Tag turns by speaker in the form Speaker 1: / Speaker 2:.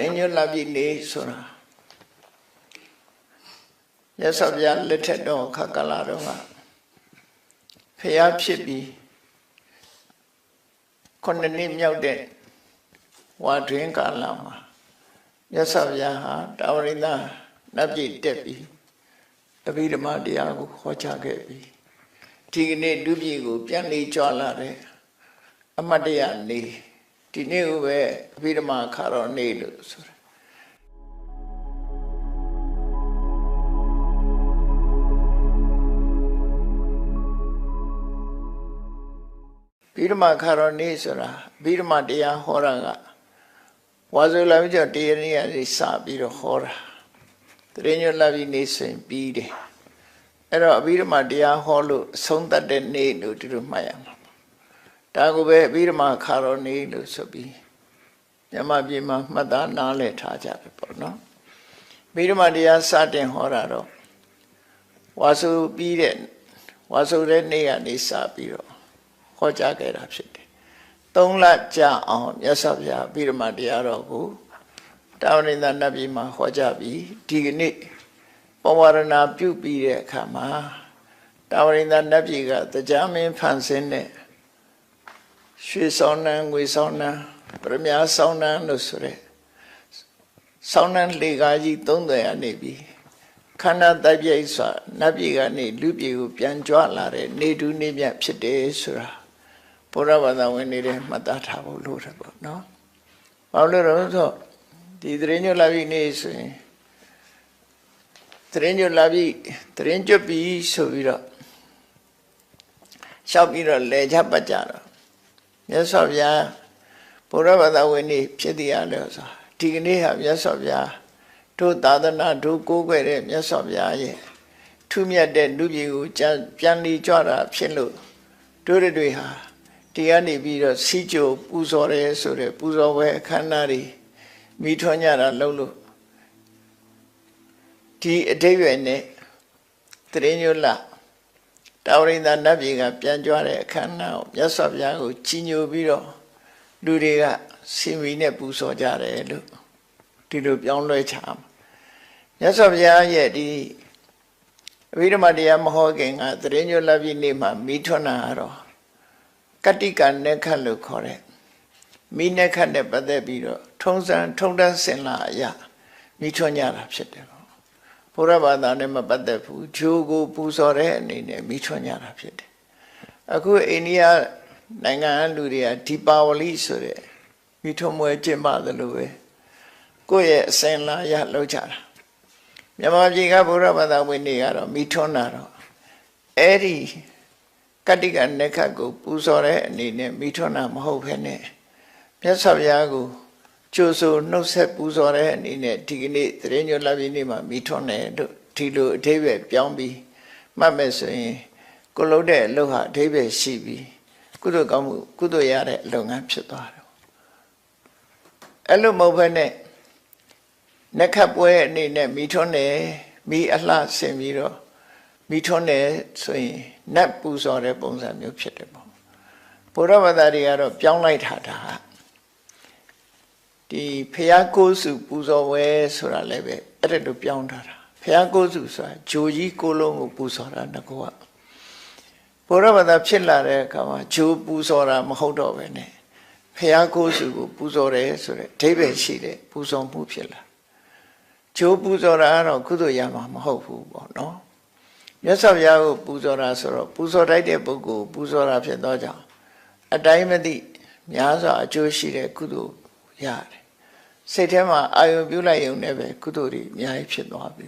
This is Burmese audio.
Speaker 1: ရင်ညွတ်လာပြီနေဆိုတာမြတ်စွာဘုရားလက်ထက်တော့ခက္ကလာတော့ကဖျားဖြစ်ပြီးခုနှစ်နှစ်မြောက်တဲ့ဝါတွင်ကာလမှာမြတ်စွာဘုရားဟာတာဝရိန္ဒနတ်ပြည်တက်ပြီးအဘိဓမ္မာတရားကိုဟောကြားခဲ့ပြီးဒီကနေ့ဒုပြည်ကို ပြန်လေးကြွလာတဲ့အမတ်တရားနေ ဒီနေ့ကိုပဲအဘိဓမ္မာခါတော်နေလို့ဆိုတာဘိဓမ္မာခါတော်နေဆိုတာဘိဓမ္မာတရားဟောတာကဝါဇုလာပြီးတော့တရားနည်းကနေစပြီးတော့ဟောတာတရင်ညွတ်လာပြီးနေဆိုရင်ပြီးတယ်အဲ့တော့အဘိဓမ္မာတရားဟောလို့အဆုံးသတ်တဲ့နေ့လို့ဒီလိုမှတ်ရမှာ ဒါကိုပဲအဘိဓမ္မာခါတော်နေလို့ဆိုပြီးမြမပြေမှာမှတ်သားနားလည်ထားကြတယ်ပေါ့နော်အဘိဓမ္မာတရားစတင်ဟောတာတော့ဝါစုပြီးတဲ့ဝါစုတဲ့နေ့ကနေစပြီးတော့ဟောကြားခဲ့တာဖြစ်တယ်သုံးလကြာအောင်မြတ်စွာဘုရားအဘိဓမ္မာတရားတော်ကိုတာဝရိန္ဒနတ်ပြည်မှာဟောကြားပြီးဒီကနေ့ပဝရဏပြုပြီးတဲ့အခါမှာတာဝရိန္ဒနတ်ပြည်ကတရားမင်းဖန်ဆင်းတဲ့ ရွှေဆောင်နှံငွေဆောင်နှံပရမညာဆောင်နှံလို့ဆိုရဲဆောင်နှံလေကားကြီးသုံးတယ်အနေပြီးခန္ဓာတိုက်ပြိတ်စွာနတ်ပြည်ကနေလူပြည်ကိုပြန်ကြွလာတဲ့နေတူးနေမြတ်ဖြစ်တယ်ဆိုတာဘုရားဘာသာဝင်နေတဲ့မှတ်သားထားဖို့လိုတယ်ပေါ့နော်။ဘာလို့လဲဆိုတော့ဒီသရင်ညွတ်လာပြီနေဆိုရင်သရင်ညွတ်လာပြီသရင်ကျွတ်ပြီဆိုပြီးတော့ရှောက်ပြီးတော့လဲချပတ်ကြတော့ မြတ်စွာဘုရားဘုရားဘာသာဝင်နေဖြစ်တရားလို့ဆိုဒီကနေ့ဟာမြတ်စွာဘုရားတို့သာသနာတို့ကိုးကွယ်တဲ့မြတ်စွာဘုရားရဲ့ထူးမြတ်တဲ့လူပြည်ကိုပြန်လီကြွတာဖြစ်လို့တို့တွေဟာတရားနေပြီးတော့စီကြိုပူဇော်တယ်ဆိုတဲ့ပူဇော်ပွဲအခမ်းအနားတွေမိထွန်းကြတာလုံးလို့ဒီအတိတ်ရွယ်နဲ့တရင်ညွတ်လာ တာဝရိန္ဒနတ်ပြည်ကပြန်ကြွတဲ့အခမ်းအနားကိုမြတ်စွာဘုရားကိုကြီးညိုပြီးတော့လူတွေကစင်မီနဲ့ပူဇော်ကြတယ်လို့ဒီလိုပြောင်းလဲချာမြတ်စွာဘုရားရဲ့ဒီအဘိဓမ္မာတရားမဟောခင်ကတရင်ညွတ်လာပြီးနေ့မှာမိထွန်းတာကတော့ကတိကနက္ခတ်လို့ခေါ်တဲ့မိနက္ခတ်နဲ့ပတ်သက်ပြီးတော့ထုံးစံထုံတန်းစင်လာအရာမိထွန်းကြတာဖြစ်တယ်ပေါ့ ဘုရားဘာသာနဲ့မပတ်သက်ဘူးဂျိုးကိုပူဇော်တဲ့အနေနဲ့မိထွန်းကြတာဖြစ်တယ်အခုအိန္ဒိယနိုင်ငံလူတွေကဒီပါဝလိဆိုတဲ့မိထွန်းမွဲကျင့်ပါတယ်လို့ပဲကိုယ့်ရဲ့အစင်လာရလောက်ကြတာမြန်မာပြည်ကဘုရားဘာသာဝင်တွေကတော့မိထွန်းတာတော့အဲ့ဒီကတ္တိကနက္ခတ်ကိုပူဇော်တဲ့အနေနဲ့မိထွန်းတာမဟုတ်ဘဲနဲ့မြတ်စွာဘုရားကို ကြိုဆိုနှုတ်ဆက်ပူဇော်တဲ့အနေနဲ့ဒီကနေ့သရင်ညွတ်လာပြီးနေ့မှာမိထွန်းတယ်တို့ဒီလိုအထိပ္ပယ်ပြောင်းပြီးမှတ်မဲ့ဆိုရင်ကိုလုံးတဲ့အလုပ်ဟာအထိပ္ပယ်ရှိပြီးကုသိုလ်ကောင်းမှုကုသိုလ်ရတဲ့အလုပ်ငန်းဖြစ်သွားတယ်အဲ့လိုမဟုတ်ဘဲနဲ့နက္ခတ်ပွဲအနေနဲ့မိထွန်းတယ်မိအလှဆင်ပြီးတော့မိထွန်းတယ်ဆိုရင်နတ်ပူဇော်တဲ့ပုံစံမျိုးဖြစ်တယ်ပေါ့ဘုရားဘာသာတွေကတော့ပြောင်းလိုက်တာဒါ ဒီဖျားကိုးစုပူဇော်ဝဲဆိုတာလည်းပဲအဲ့ဒါလိုပြောင်းထားတာဖျားကိုးစုဆိုတာဂျိုကြီးကိုလုံးကိုပူဇော်တာငကောကဘုရားဘာသာဖြစ်လာတဲ့အခါမှာဂျိုပူဇော်တာမဟုတ်တော့ပဲねဖျားကိုးစုကိုပူဇော်တယ်ဆိုတဲ့အဓိပ္ပာယ်ရှိတဲ့ပူဇော်မှုဖြစ်လာဂျိုပူဇော်တာကတော့ကုသိုလ်ရမှာမဟုတ်ဘူးပေါ့နော်မြတ်စွာဘုရားကိုပူဇော်တာဆိုတော့ပူဇော်တိုက်တဲ့ပုဂ္ဂိုလ်ပူဇော်တာဖြစ်သောကြောင့်အတိုင်းမသိများစွာအကျိုးရှိတဲ့ကုသိုလ် ရတယ်စိတ်ထဲမှာအာယုံပြုလိုက်ရုံနဲ့ပဲကုသိုလ်တွေအများကြီးဖြစ်သွားပြီ